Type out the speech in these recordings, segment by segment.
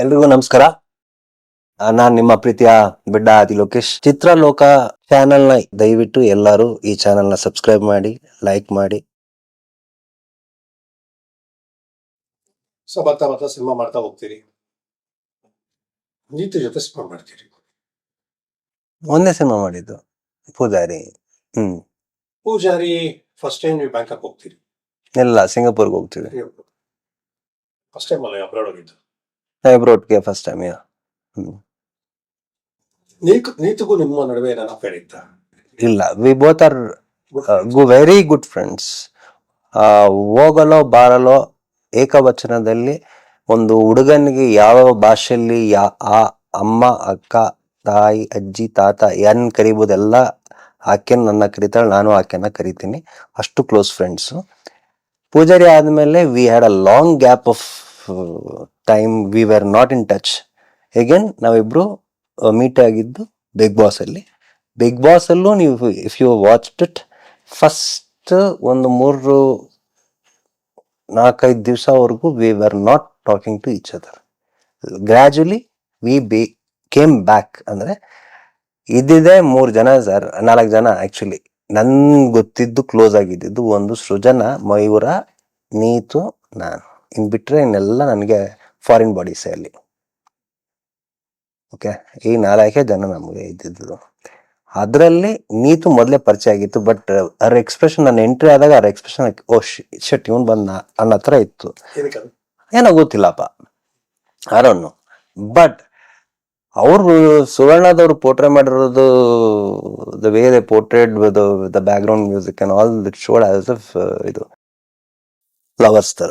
ಎಲ್ರಿಗೂ ನಮಸ್ಕಾರ. ನಾನು ನಿಮ್ಮ ಪ್ರೀತಿಯ ಬಿಡ್ಡ ಆದಿ ಲೋಕೇಶ್. ಚಿತ್ರಲೋಕ ಚಾನೆಲ್ನ ದಯವಿಟ್ಟು ಎಲ್ಲರೂ ಈ ಚಾನೆಲ್ನ ಸಬ್ಸ್ಕ್ರೈಬ್ ಮಾಡಿ ಲೈಕ್ ಮಾಡಿ. ಸೊ ಬರ್ತಾ ಬರ್ತಾ ಸಿನಿಮಾ ಮಾಡ್ತಾ ಹೋಗ್ತೀರಿ. ನೀತಿ ಜೊತೆ ಸಿನಿಮಾ ಮಾಡ್ತೀರಿ. ಒಂದೇ ಸಿನಿಮಾ ಮಾಡಿದ್ದು Poojari. Hmm. Poojari first time ನೀವು ಬ್ಯಾಂಕಾಕ್ ಹೋಗ್ತೀರಿ. ಎಲ್ಲ ಸಿಂಗಾಪುರ್ಗೆ ಹೋಗ್ತೀವಿ. ಫಸ್ಟ್ ಟೈಮ್ ಅಲ್ಲ ಅಬ್ರಾಡ್ ಹೋಗಿದ್ದು. ಸೈಬ್ರೋಡ್ಗೆ ಫಸ್ಟ್ ಟೈಮ್ ಯಾ? ನೀಕ್ ನೀತಿಗೂ ನಿಮ್ಮ ನಡುವೆ ಏನಾರ ಅಫೇರ್ ಇತ್ತ? ಇಲ್ಲ we both are very good friends ಹೋಗಲೋ ಬಾರಲೋ ಏಕವಚನದಲ್ಲಿ ಒಂದು ಹುಡುಗನಿಗೆ ಯಾವ ಭಾಷೆಯಲ್ಲಿ ಯಾ ಆ ಅಮ್ಮ ಅಕ್ಕ ತಾಯಿ ಅಜ್ಜಿ ತಾತ ಏನ್ ಕರಿಬೋದೆಲ್ಲ ಆಕೆನ ನನ್ನ ಕರಿತಾಳೆ ನಾನು ಆಕೆನ ಕರಿತೀನಿ. ಅಷ್ಟು ಕ್ಲೋಸ್ ಫ್ರೆಂಡ್ಸು ಪೂಜಾರಿ ಆದಮೇಲೆ we had a long gap of time we were not in touch again ನಾವಿಬ್ರು ಮೀಟ್ ಆಗಿದ್ದು ಬಿಗ್ ಬಾಸ್ ಅಲ್ಲಿ. ಬಿಗ್ ಬಾಸ್ ಅಲ್ಲೂ ನೀವು if you watched it first ಒಂದು ಮೂರು ನಾಲ್ಕೈದು ದಿವಸವರೆಗೂ we were not talking to each other gradually we became back ಅಂದರೆ ಇದ್ದಿದೆ ಮೂರು ಜನ ಸರ್ ನಾಲ್ಕು ಜನ ಆ್ಯಕ್ಚುಲಿ ನನ್ಗೆ ಗೊತ್ತಿದ್ದು ಕ್ಲೋಸ್ ಆಗಿದ್ದಿದ್ದು ಒಂದು ಸೃಜನ, ಮಯೂರ, ನೀತು, ನಾನು. ಇನ್ ಬಿಟ್ಟರೆ ಇನ್ನೆಲ್ಲ ನನಗೆ ಫಾರಿನ್ ಬಾಡೀಸೇ ಅಲ್ಲಿ. ಓಕೆ ಈ ನಾಲ್ಕೇ ಜನ ನಮಗೆ ಇದ್ದಿದ್ದು. ಅದರಲ್ಲಿ ನೀತು ಮೊದಲೇ ಪರಿಚಯ ಆಗಿತ್ತು ಬಟ್ ಅವ್ರ ಎಕ್ಸ್ಪ್ರೆಷನ್ ನನ್ನ ಎಂಟ್ರಿ ಆದಾಗ ಅವ್ರ ಎಕ್ಸ್ಪ್ರೆಷನ್ ಓ ಶಟ್ ಇವನ್ ಬಂದ ಅನ್ನೋ ಹತ್ರ ಇತ್ತು? ಏನೋ ಗೊತ್ತಿಲ್ಲಪ್ಪ. ಆರೋನು ಬಟ್ ಅವರು ಸುವರ್ಣದವ್ರು ಪೋರ್ಟ್ರೇ ಮಾಡಿರೋದು the way they portrayed the background music all did showed as ಇದು ಲವರ್ಸ್ ತರ.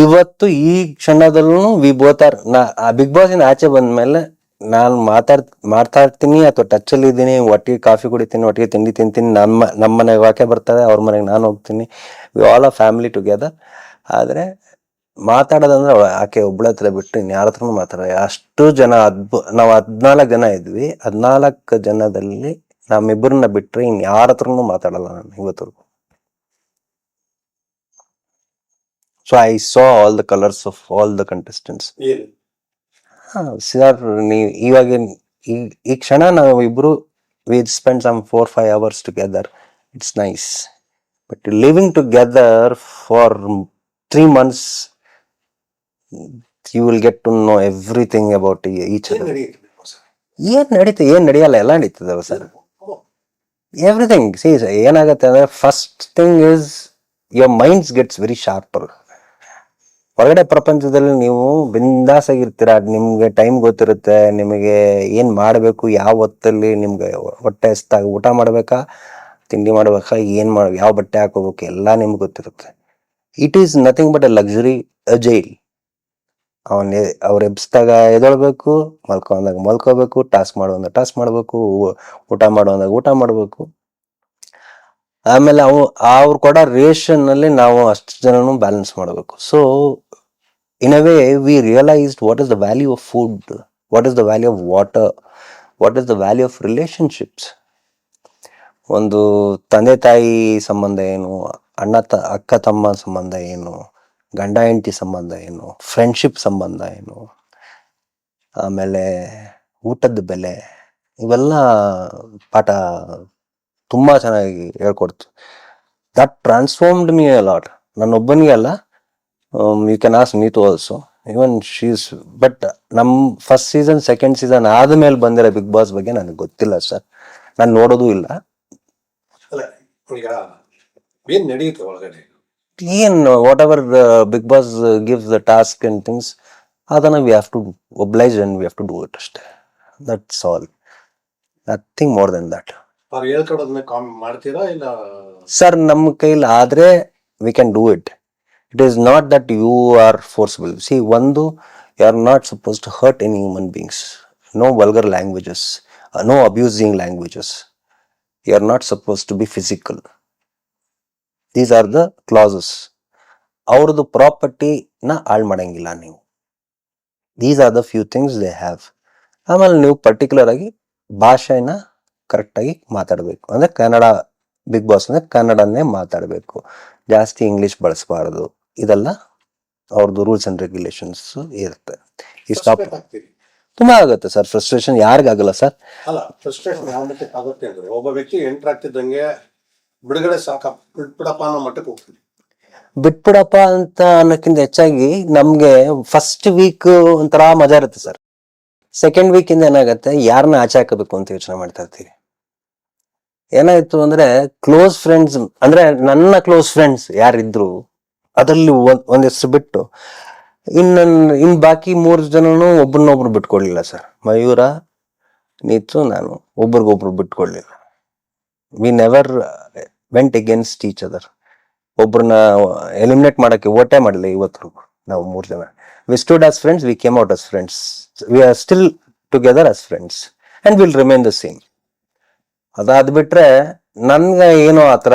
ಇವತ್ತು ಈ ಕ್ಷಣದಲ್ಲೂ ವಿ ಬೋತ್ ಆರ್ ನಾ ಬಿಗ್ ಬಾಸ್ ಇಂದ ಆಚೆ ಬಂದ ಮೇಲೆ ನಾನು ಮಾತಾಡ್ ಮಾಡ್ತಾ ಇರ್ತೀನಿ ಅಥವಾ ಟಚ್ ಅಲ್ಲಿ ಇದ್ದೀನಿ, ಒಟ್ಟಿಗೆ ಕಾಫಿ ಕುಡಿತೀನಿ, ಒಟ್ಟಿಗೆ ತಿಂಡಿ ತಿಂತೀನಿ, ನಮ್ಮ ನಮ್ಮ ಮನೆಗೆ ವಾಕೆ ಬರ್ತಾರೆ, ಅವ್ರ ಮನೆಗೆ ನಾನು ಹೋಗ್ತೀನಿ. ವಿ ಆಲ್ ಆ ಫ್ಯಾಮಿಲಿ ಟುಗೆದರ್ ಆದ್ರೆ ಮಾತಾಡೋದಂದ್ರೆ ಆಕೆ ಒಬ್ಳ ಹತ್ರ ಬಿಟ್ಟು ಇನ್ಯಾರ ಹತ್ರನೂ ಮಾತಾಡ ಅಷ್ಟು ಜನ ಅದ್ಭು ನಾವು ಹದ್ನಾಲ್ಕು ಜನ ಇದ್ವಿ. ಹದ್ನಾಲ್ಕು ಜನದಲ್ಲಿ ನಮ್ಮಿಬ್ಬರನ್ನ ಬಿಟ್ಟರೆ ಇನ್ ಯಾರ ಹತ್ರನೂ ಮಾತಾಡಲ್ಲ ನಾನು ಇವತ್ತವರೆಗೂ. So I saw all the colours of all the contestants ಏನು ಸರ್ ನೀವು ಇವಾಗ ಈ ಈ ಕ್ಷಣ ನಾವು ಇಬ್ರು we spend some four five hours together it's nice but living together for three months you will get to know everything about each ಏನ್ ನಡೆಯುತ್ತೆ Big Boss? ಏನ್ ನಡೀತದೆ ಏನ್ ನಡೆಯಲ್ಲ ಎಲ್ಲ ನಡೀತದವ ಸರ್ ಓ, ಎವ್ರಿಥಿಂಗ್ ಸಿ ಏನಾಗುತ್ತೆ ಅಂದ್ರೆ first thing is your minds gets very sharper ಹೊರಗಡೆ ಪ್ರಪಂಚದಲ್ಲಿ ನೀವು ಬಿಂದಾಸ್ ಆಗಿರ್ತೀರ ನಿಮ್ಗೆ ಟೈಮ್ ಗೊತ್ತಿರುತ್ತೆ, ನಿಮಗೆ ಏನ್ ಮಾಡಬೇಕು, ಯಾವ ಹೊತ್ತಲ್ಲಿ ನಿಮ್ಗೆ ಹೊಟ್ಟೆ ಹಸ್ತಾಗ ಊಟ ಮಾಡ್ಬೇಕಾ, ತಿಂಡಿ ಮಾಡ್ಬೇಕಾ, ಏನ್ ಮಾಡ, ಯಾವ ಬಟ್ಟೆ ಹಾಕೋಬೇಕು, ಎಲ್ಲ ನಿಮ್ಗೆ ಗೊತ್ತಿರುತ್ತೆ. It is nothing but a luxury a jail ಅವನ್ ಅವ್ರ ಎಬ್ಸ್ದಾಗ ಎದೊಳ್ಬೇಕು ಮಲ್ಕೊಂಡಾಗ ಮಲ್ಕೋಬೇಕು ಟಾಸ್ಕ್ ಮಾಡುವಂದಾಗ ಟಾಸ್ಕ್ ಮಾಡ್ಬೇಕು ಊಟ ಮಾಡುವಂದಾಗ ಊಟ ಮಾಡ್ಬೇಕು. ಆಮೇಲೆ ಅವು, ಅವ್ರು ಕೊಡೋ ರೇಷನ್ ಅಲ್ಲಿ ನಾವು ಅಷ್ಟು ಜನನು ಬ್ಯಾಲೆನ್ಸ್ ಮಾಡಬೇಕು. So in a way we realised what is the value of food what is the value of water what is the value of relationships ಒಂದು ತಂದೆ ತಾಯಿ ಸಂಬಂಧ ಏನು, ಅಣ್ಣ ತ, ಅಕ್ಕ ತಮ್ಮ ಸಂಬಂಧ ಏನು, ಗಂಡ ಹೆಂಡತಿ ಸಂಬಂಧ ಏನು ಫ್ರೆಂಡ್ಶಿಪ್ ಸಂಬಂಧ ಏನು, ಆಮೇಲೆ ಊಟದ ಬೆಲೆ, ಇವೆಲ್ಲ ಪಾಠ ತುಂಬ ಚೆನ್ನಾಗಿ ಹೇಳ್ಕೊಡ್ತು. ದಟ್ ಟ್ರಾನ್ಸ್ಫಾರ್ಮ್ಡ್ ಮೀ ಲಾಟ್ ನನ್ನೊಬ್ಬನಿಗೆ ಅಲ್ಲ you can ask Neetu also even she's but ನಮ್ಮ ಫಸ್ಟ್ ಸೀಸನ್ ಸೆಕೆಂಡ್ ಸೀಸನ್ ಆದಮೇಲೆ ಬಂದಿರೋ ಬಿಗ್ ಬಾಸ್ ಬಗ್ಗೆ ನನಗೆ ಗೊತ್ತಿಲ್ಲ ಸರ್. ನಾನು ನೋಡೋದು ಇಲ್ಲ. ಅಲ್ಲ ಈಗ ಏನ್ ನಡೆಯುತ್ತೆ ಒಳಗಡೆ? ಏನ್ whatever Big Boss gives the task and things ಅದನ್ನ we have to oblige and we have to do it ಅಷ್ಟೇ. That's all nothing more than that ಅವ್ರು ಹೇಳ್ಕೊಡೋದನ್ನ ಕಾಮ್ ಮಾಡ್ತೀರಾ ಇಲ್ಲ? ಸರ್ ನಮ್ಮ ಕೈಲಿ ಆದ್ರೆ we can do it it is not that you are forcible see ಒಂದು you are not suppose to hurt any human beings no vulgar languages no abusing languages you are not suppose to be physical these are the clauses ಅವ್ರದ್ದು ಪ್ರಾಪರ್ಟಿನ ಹಾಳು ಮಾಡಂಗಿಲ್ಲ you these are the few things they have ಆಮೇಲೆ ನೀವು particular ಆಗಿ ಭಾಷೆನ ಕರೆಕ್ಟಾಗಿ ಮಾತಾಡಬೇಕು ಅಂದರೆ ಕನ್ನಡ ಬಿಗ್ ಬಾಸ್ ಅಂದರೆ ಕನ್ನಡನೇ ಮಾತಾಡಬೇಕು ಜಾಸ್ತಿ ಇಂಗ್ಲೀಷ್ ಬಳಸಬಾರದು. ಇದೆಲ್ಲ ಅವ್ರದ್ದು ರೂಲ್ಸ್ ಅಂಡ್ ರೆಗ್ಯುಲೇಷನ್ಸ್ ಇರುತ್ತೆ. ಈ ಸ್ಟಾಪ್ ತುಂಬಾ ಆಗುತ್ತೆ ಸರ್ ಫ್ರಸ್ಟ್ರೇಷನ್ ಯಾರಿಗಾಗಲ್ಲ ಸರ್ ಅಲ್ಲ ಫ್ರಸ್ಟ್ರೇಷನ್ ಯಾವ ಮಟ್ಟಕ್ಕೆ ಆಗುತ್ತೆ ಅಂದ್ರೆ ಒಬ್ಬ ವ್ಯಕ್ತಿ ಎಂಟರ್ ಆಗ್ತಿದ್ದಂಗೆ ಬಿಡುಗಡೆ ಸಾಕ ಬಿಟ್ಬಿಡಪ್ಪ ಅನ್ನೋ ಮಟ್ಟಕ್ಕೆ ಹೋಗ್ತೀವಿ ಬಿಟ್ಬಿಡಪ್ಪ ಅಂತ ಅನ್ನೋಕ್ಕಿಂತ ಹೆಚ್ಚಾಗಿ ನಮ್ಗೆ ಫಸ್ಟ್ ವೀಕ್ ಒಂಥರ ಮಜಾ ಇರುತ್ತೆ ಸರ್ ಸೆಕೆಂಡ್ ವೀಕ್ ಇಂದ ಏನಾಗುತ್ತೆ ಯಾರನ್ನ ಆಚೆ ಹಾಕಬೇಕು ಅಂತ ಯೋಚನೆ ಮಾಡ್ತಾ ಇರ್ತೀವಿ ಏನಾಯ್ತು ಅಂದ್ರೆ ಕ್ಲೋಸ್ ಫ್ರೆಂಡ್ಸ್ ಅಂದ್ರೆ ನನ್ನ ಕ್ಲೋಸ್ ಫ್ರೆಂಡ್ಸ್ ಯಾರಿದ್ರು ಅದರಲ್ಲಿ ಒಂದ್ ಹೆಸರು ಬಿಟ್ಟು ಇನ್ನ ಇನ್ ಬಾಕಿ ಮೂರು ಜನನು ಒಬ್ರನ್ನೊಬ್ರು ಬಿಟ್ಕೊಡ್ಲಿಲ್ಲ ಸರ್. ಮಯೂರ, ನೀತು, ನಾನು ಒಬ್ರಿಗೊಬ್ರು ಬಿಟ್ಕೊಡ್ಲಿಲ್ಲ. We never went against each other ಒಬ್ರನ್ನ ಎಲಿಮಿನೇಟ್ ಮಾಡಕ್ಕೆ ಓಟೆ ಮಾಡಲಿಲ್ಲ ಇವತ್ತು ನಾವು ಮೂರು ಜನ. We stood as friends we came out as friends we are still together as friends and will remain the same ಅದಾದ್ ಬಿಟ್ರೆ ನನ್ಗೆ ಏನೋ ಆತರ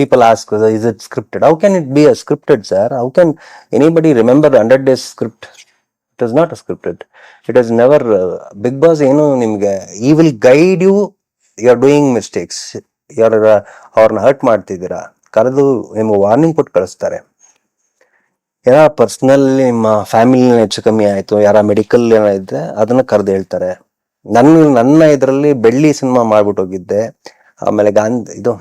people ask is it scripted how can it be a scripted sir how can anybody remember hundred days script it is not a scripted it is never Big Boss ಏನು ನಿಮ್ಗೆ ಈ will guide you you are doing mistakes ಯಾರ ಅವ್ರನ್ನ hurt ಮಾಡ್ತಿದ್ದೀರಾ? ಕರೆದು ನಿಮ್ಗೆ warning ಕೊಟ್ಟು ಕಳಿಸ್ತಾರೆ. ಯಾರ ಪರ್ಸನಲ್ ನಿಮ್ಮ ಫ್ಯಾಮಿಲಿ ಹೆಚ್ಚು ಕಮ್ಮಿ ಆಯಿತು, ಯಾರ ಮೆಡಿಕಲ್ ಏನೋ ಇದ್ರೆ ಅದನ್ನ ಕರೆದು ಹೇಳ್ತಾರೆ. ನನ್ನ ನನ್ನ ಇದರಲ್ಲಿ ಬೆಳ್ಳಿ ಸಿನಿಮಾ ಮಾಡ್ಬಿಟ್ಟು ಹೋಗಿದ್ದೆ. ಆಮೇಲೆ ಗಾಂಧಿ ಇದು,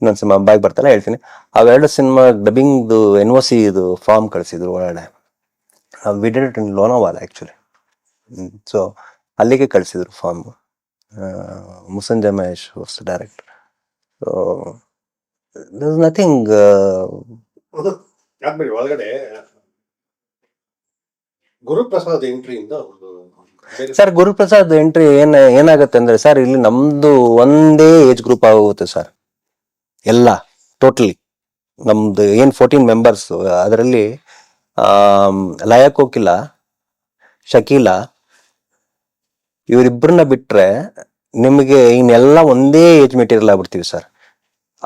ಇನ್ನೊಂದು ಸಿನಿಮಾ ಬಾಯ್ ಬರ್ತಲ್ಲ, ಹೇಳ್ತೀನಿ. ಅವೆರಡು ಸಿನಿಮಾ ಡಬ್ಬಿಂಗ್ದು ಎನ್ ಒ ಸಿ ಇದು ಫಾರ್ಮ್ ಕಳಿಸಿದ್ರು ಒಳಗಡೆ. ವಿಡಿಟ್ ಇನ್ ಲೋನಾವಾಲ ಆ್ಯಕ್ಚುಲಿ ಸೊ ಅಲ್ಲಿಗೆ ಕಳಿಸಿದ್ರು ಫಾರ್ಮ್ ಮುಸಂಜೆ ಮಹೇಶ್ ಹೊಸ ಡೈರೆಕ್ಟರ್ ಸೊ ನಥಿಂಗ್ ಒಳಗಡೆ ಗುರುಪ್ರಸಾದ್ ಎಂಟ್ರಿಯಿಂದ ಒಂದು ಸರ್, ಗುರುಪ್ರಸಾದ್ ಎಂಟ್ರಿ ಏನ್, ಏನಾಗುತ್ತೆ ಅಂದ್ರೆ ಸರ್, ಇಲ್ಲಿ ನಮ್ದು ಒಂದೇ ಏಜ್ ಗ್ರೂಪ್ ಆಗೋಗುತ್ತೆ ಸರ್. ಎಲ್ಲ ಟೋಟಲಿ ನಮ್ದು ಏನ್ ಫೋರ್ಟೀನ್ ಮೆಂಬರ್ಸ್ ಅದರಲ್ಲಿ ಲಯ ಕೋಕಿಲ ಶಕೀಲ ಇವರಿಬ್ಬರನ್ನ ಬಿಟ್ರೆ ನಿಮಗೆ ಇನ್ನೆಲ್ಲ ಒಂದೇ ಏಜ್ ಮೆಟೀರಿಯಲ್ ಆಗ್ಬಿಡ್ತೀವಿ ಸರ್.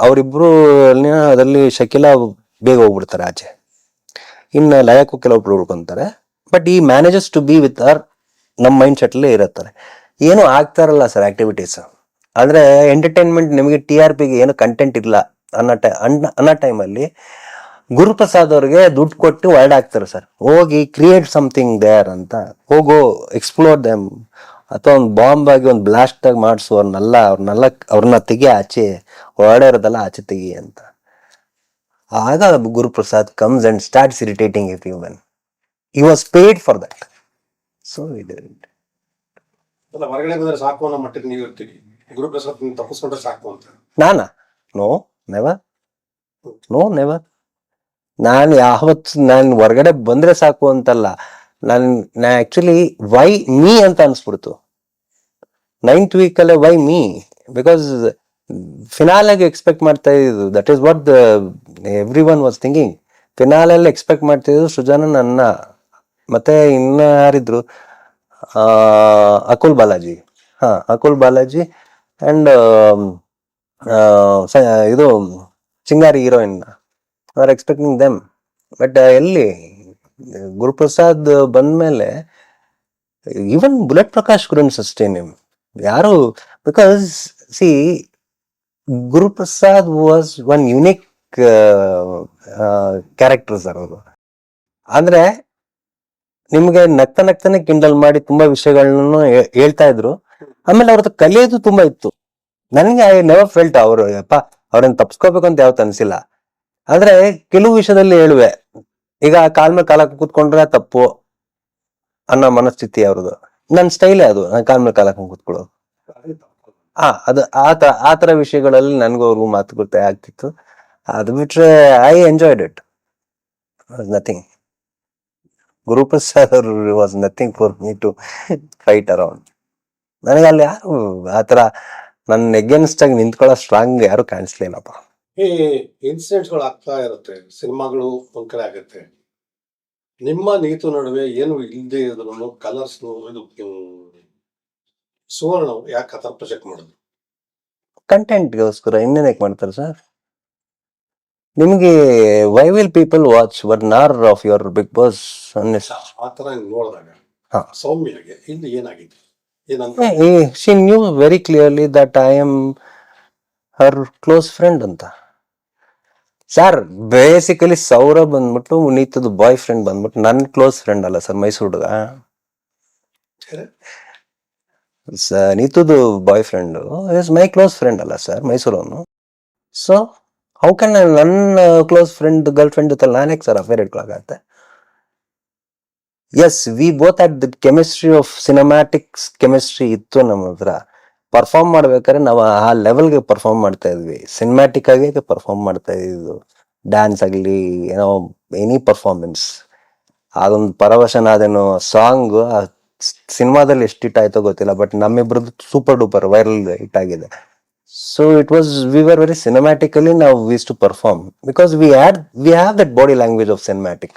ಅವರಿಬ್ರು ಅದರಲ್ಲಿ ಶಕೀಲ ಬೇಗ ಹೋಗ್ಬಿಡ್ತಾರೆ ಆಚೆ. ಇನ್ನು ಲಯ ಕೋಕಿಲ ಒಬ್ರು ಉಳ್ಕೊಂತಾರೆ ಬಟ್ ಈ manages to be with our ನಮ್ಮ ಮೈಂಡ್ ಸೆಟ್ಲೇ ಇರುತ್ತಾರೆ. ಏನು ಆಗ್ತಾರಲ್ಲ ಸರ್ ಆಕ್ಟಿವಿಟೀಸ್ ಅಂದ್ರೆ ಎಂಟರ್ಟೈನ್ಮೆಂಟ್ ನಿಮಗೆ ಟಿ ಆರ್ ಪಿಗೆ ಏನು ಕಂಟೆಂಟ್ ಇಲ್ಲ ಅನ್ನೋ ಟೈ ಅನ್ನೋ ಟೈಮಲ್ಲಿ ಗುರುಪ್ರಸಾದ್ ಅವ್ರಿಗೆ ದುಡ್ಡು ಕೊಟ್ಟು ವರ್ಡ್ ಹಾಕ್ತಾರೆ ಸರ್ ಹೋಗಿ ಕ್ರಿಯೇಟ್ ಸಮಥಿಂಗ್ ದೇರ್ ಅಂತ. ಹೋಗೋ ಎಕ್ಸ್ಪ್ಲೋರ್ ದೆಮ್ ಅಥವಾ ಒಂದು ಬಾಂಬ್ ಆಗಿ ಒಂದು ಬ್ಲಾಸ್ಟ್ ಆಗಿ ಮಾಡಿಸು ಅವ್ರನ್ನೆಲ್ಲ ಅವ್ರನ್ನೆಲ್ಲ ಅವ್ರನ್ನ ತೆಗಿ ಆಚೆ ಓಡಾಡೋದೆಲ್ಲ ಆಚೆ ತೆಗಿ ಅಂತ. ಆಗ Guruprasad comes and starts irritating if human ಈ was paid for that so ಇದು ಅಲ್ಲ ಹೊರಗಡೆ ಬಂದ್ರೆ ಸಾಕು ಅನ್ನೋ ಮಟ್ಟಕ್ಕೆ ನೀವು ಇರ್ತೀರಿ. ಗುರುಪ್ರಸಾದ್ ತಪ್ಪಿಸ್ಕೊಂಡ್ರೆ ಸಾಕು ಅಂತ. ನಾನಾ? ನೋ ನೆವರ್ ನೋ ನೆವರ್ ನಾನು ಯಾವತ್ತು ನಾನು ಹೊರಗಡೆ ಬಂದ್ರೆ ಸಾಕು ಅಂತಲ್ಲ. ನಾನು ನಾ ಆ್ಯಕ್ಚುಲಿ ವೈ ಮೀ ಅಂತ ಅನ್ಸ್ಬಿಡ್ತು. ನೈನ್ತ್ ವೀಕ್ ಅಲ್ಲೇ ವೈ ಮೀ ಬಿಕಾಸ್ ಫಿನಾಲಾಗಿ ಎಕ್ಸ್ಪೆಕ್ಟ್ ಮಾಡ್ತಾ ಇದ್ದು that is what the every one was thinking ಫಿನಾಲಲ್ಲಿ expect ಮಾಡ್ತಿದ್ದು ಸೃಜನ ನನ್ನ. ಮತ್ತೆ ಇನ್ನ ಯಾರಿದ್ರು ಆ, ಅಕುಲ್ ಬಾಲಾಜಿ. ಹಾ ಅಕುಲ್ ಬಾಲಾಜಿ ಅಂಡ್ ಇದು Chingari heroine. Are expecting them but ಎಲ್ಲಿ ಗುರುಪ್ರಸಾದ್ ಬಂದ್ಮೇಲೆ ಈವನ್ ಬುಲೆಟ್ ಪ್ರಕಾಶ್ ಕುರನ್ ನಿಮ್ ಯಾರು because see Guruprasad was one unique character sir ಅವರು. ಅಂದ್ರೆ ನಿಮ್ಗೆ ನಗ್ತಾ ನಗ್ತಾನೆ ಕಿಂಡಲ್ ಮಾಡಿ ತುಂಬಾ ವಿಷಯಗಳನ್ನು ಹೇಳ್ತಾ ಇದ್ರು. ಆಮೇಲೆ ಅವ್ರದ್ದು ಕಲಿಯೋದು ತುಂಬಾ ಇತ್ತು. ನನಗೆ ಐ ನೆವರ್ ಫೆಲ್ಟ್ ಅವರು ಅಪ್ಪ ಅವ್ರನ್ನ ತಪ್ಸ್ಕೋಬೇಕು ಅಂತ ಯಾವತ್ತು ಅನ್ಸಿಲ್ಲ. ಆದ್ರೆ ಕೆಲವು ವಿಷಯದಲ್ಲಿ ಹೇಳುವೆ. ಈಗ ಕಾಲ್ ಮೇಲೆ ಕಾಲ ಕೂತ್ಕೊಂಡ್ರೆ ತಪ್ಪು ಅನ್ನೋ ಮನಸ್ಥಿತಿ ಅವ್ರದ್ದು. ನನ್ನ ಸ್ಟೈಲೇ ಅದು, ನಾನು ಕಾಲ್ ಮೇಲೆ ಕಾಲ ಕೂತ್ಕೊಳ್ಳೋದು. ಆ, ಅದು ಆ ತರ ಆ ತರ ವಿಷಯಗಳಲ್ಲಿ ನನಗೂ ಅವ್ರಿಗೂ ಮಾತುಕತೆ ಆಗ್ತಿತ್ತು. ಅದು ಬಿಟ್ರೆ I enjoyed it nothing Guruprasad ಅವರು was nothing for me to fight around ನನಗೆ ಅಲ್ಲಿ ಯಾರು ಆತರ ನನ್ನ ಎಗೇನ್ಸ್ಟ್ ಆಗಿ ನಿಂತ್ಕೊಳ್ಳೋ ಸ್ಟ್ರಾಂಗ್ ಯಾರು ಕಾಣಿಸ್ಲಿಲ್ಲಪ್ಪ ಈ ಇನ್ಸಿಡೆಂಟ್ಸ್ಗಳು ಆಗ್ತಾ ಇರುತ್ತೆ ಸಿನಿಮಾಗಳು ಒಂದ್ ಕಡೆ ಆಗುತ್ತೆ. ನಿಮ್ಮ ನೀತು ನಡುವೆ ಏನು ಇಲ್ಲದೆ ಇದ್ರು ಕಲರ್ಸ್ ಇದು ಸುವರ್ಣ ಯಾಕೆ ಆ ಥರ ಪ್ರೊಜೆಕ್ಟ್ ಮಾಡೋದು ಕಂಟೆಂಟ್ಗೋಸ್ಕರ ಇನ್ನೇನಕ್ಕೆ ಮಾಡ್ತಾರೆ ಸರ್ ನಿಮಗೆ why will people watch one hour of your Big Boss ಆ ತರ ನೋಡಿದಾಗ. ಸೌಮ್ಯಗೆ ಇಲ್ಲಿ ಏನಾಗಿದೆ? ಏನಂತ she knew very clearly that I am her close friend ಅಂತ. ಸರ್ ಬೇಸಿಕಲಿ ಸೌರ ಬಂದ್ಬಿಟ್ಟು ನೀತದ ಬಾಯ್ ಫ್ರೆಂಡ್ ಬಂದ್ಬಿಟ್ಟು ನನ್ನ ಕ್ಲೋಸ್ ಫ್ರೆಂಡ್ ಅಲ್ಲ ಸರ್ ಮೈಸೂರು ಹುಡುಗ ಸ- ನೀತುದು boy friend is my close friend ಅಲ್ಲ ಸರ್ ಮೈಸೂರವನು. ಸೊ ಹೌ ಕ್ಯಾನ್ ನನ್ನ ಕ್ಲೋಸ್ ಫ್ರೆಂಡ್ ಗರ್ಲ್ ಫ್ರೆಂಡ್ ಜೊತೆ ನಾನೇ sir affair ಇಟ್ಕೊಳಕಾಗತ್ತೆ yes we both at the chemistry of cinematics chemistry ಇತ್ತು ನಮ್ಮ ಹತ್ರ. ಪರ್ಫಾರ್ಮ್ ಮಾಡ್ಬೇಕಾದ್ರೆ ನಾವು ಆ ಲೆವೆಲ್ಗೆ ಪರ್ಫಾರ್ಮ್ ಮಾಡ್ತಾ ಇದ್ವಿ. ಸಿನಿಮ್ಯಾಟಿಕ್ ಆಗಿ ಪರ್ಫಾರ್ಮ್ ಮಾಡ್ತಾ ಇದ್ದು ಡ್ಯಾನ್ಸ್ ಆಗಲಿ ಏನೋ ಎನಿ ಪರ್ಫಾರ್ಮೆನ್ಸ್ ಅದೊಂದು ಪರವಶನ ಅದೇನೋ ಸಾಂಗ್ ಸಿನಿಮಾದಲ್ಲಿ ಎಷ್ಟು ಹಿಟ್ ಆಯ್ತೋ ಗೊತ್ತಿಲ್ಲ ಬಟ್ ನಮ್ಮಿಬ್ರದ್ದು ಸೂಪರ್ ಡೂಪರ್ ವೈರಲ್ ಹಿಟ್ ಆಗಿದೆ. so it was we were very cinematically now we used to perform because we had we have that body language of cinematic.